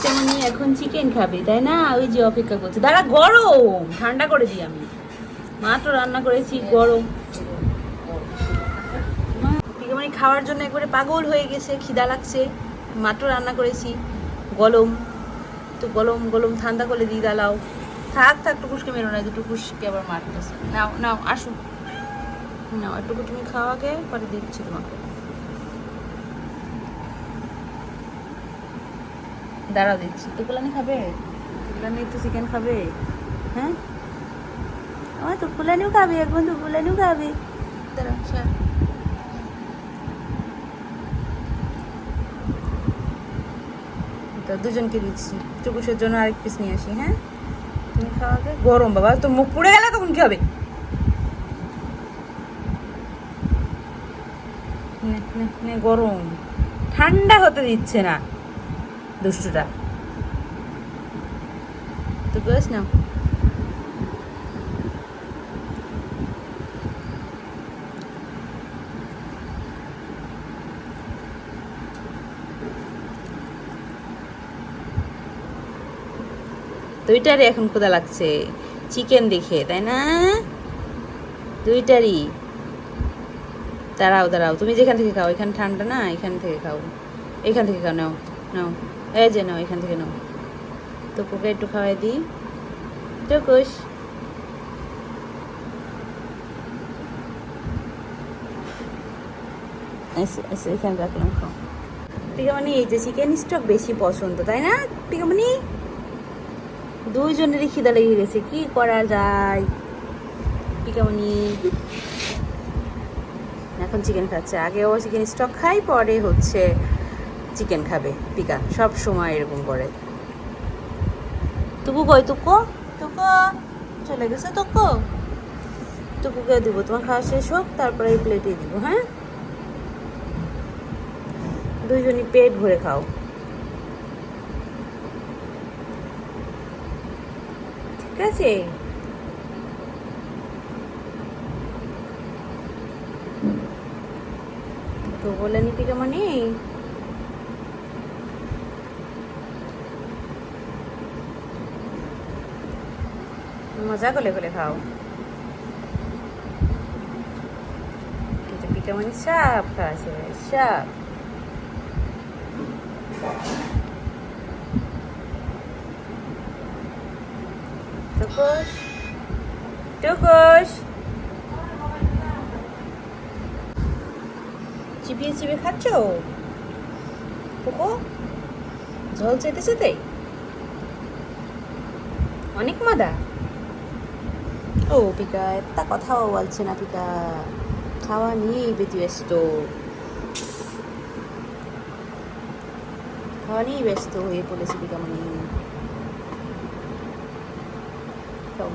পিতামণি এখন চিকেন খাবে, তাই না? ওই যে অপেক্ষা করছে। দাঁড়া, গরম! ঠান্ডা করে দিই আমি। মাত্র রান্না করেছি, গরম। পিতামণি খাওয়ার জন্য একবারে পাগল হয়ে গেছে, খিদা লাগছে। মাত্র রান্না করেছি গরম তো গরম গরম ঠান্ডা করে দিই দালাও থাক থাক, টুকুসকে মেরো না, টুকুসকে আবার মারতেছে। নাও নাও, আসো। নাও, একটুকু তুমি খাওয়াকে, পরে দিচ্ছি তোমাকে। দাঁড়াও দিচ্ছি। তো কুলানি খাবে? কুলানি তো চিকেন খাবে। হ্যাঁ? আমার তো কুলানিও খাবে এখন তো কুলানিও খাবে। দাঁড়াও স্যার তো দুজনকে দিচ্ছি। টুকুসের জন্য আরেক পিস নিয়ে আসি হ্যাঁ? তুমি খাওয়াবে গরম বাবা, তো মুখ পুড়ে গেলে তখন কি হবে? গরম। ঠান্ডা হতে দিচ্ছে না। দুষ্টুটা। তো গোস না? দুইটারই এখন ক্ষুদা লাগছে। চিকেন দেখে, তাই না? দুইটারই। দাঁড়াও দাঁড়াও, তুমি যেখান থেকে খাও, এখানে ঠান্ডা না? এখান থেকে খাও। এখান থেকে খাও, নাও। নাও। এই যে নাও, এখান থেকে নাও। তো পোকে একটু খাওয়াই দিই। টুকুস। এখানে রাখলাম, খাও। পিকামণি এই যে চিকেন স্টক বেশি পছন্দ, তাই না পিকামণি দুইজনেরই খিদা লেগে গেছে, কি করা যায়? পিকামণি এখন চিকেন খাচ্ছে আগে ও চিকেন স্টক খাই, পরে হচ্ছে চিকেন খাবে, পিকা। সব সময় এরকম করে। টুকু কই, টুকু? টুকু, চলে গেছে টুকু। টুকুকে দিব, তোমার খাওয়া শেষ হোক, তারপরে এই প্লেটে দিব হ্যাঁ? দুইজনই পেট ভরে খাও। ঠিক আছে? তো বলে নি পিকা মানে মজা করে করে খাও। কিন্তু পিকা মানে সাপ খাওয়াছে সাপ টুকুস টুকুস। চিবিয়ে চিবিয়ে খাচ্ছ? পোকো ঝোল চেতে চেতে। অনেক মজা। ও পিকা একটা কথাও বলছে না পিকা খাওয়া নিয়েই বেশি ব্যস্ত খাওয়া নিয়েই ব্যস্ত হয়ে পড়েছে পিকা মানে খাও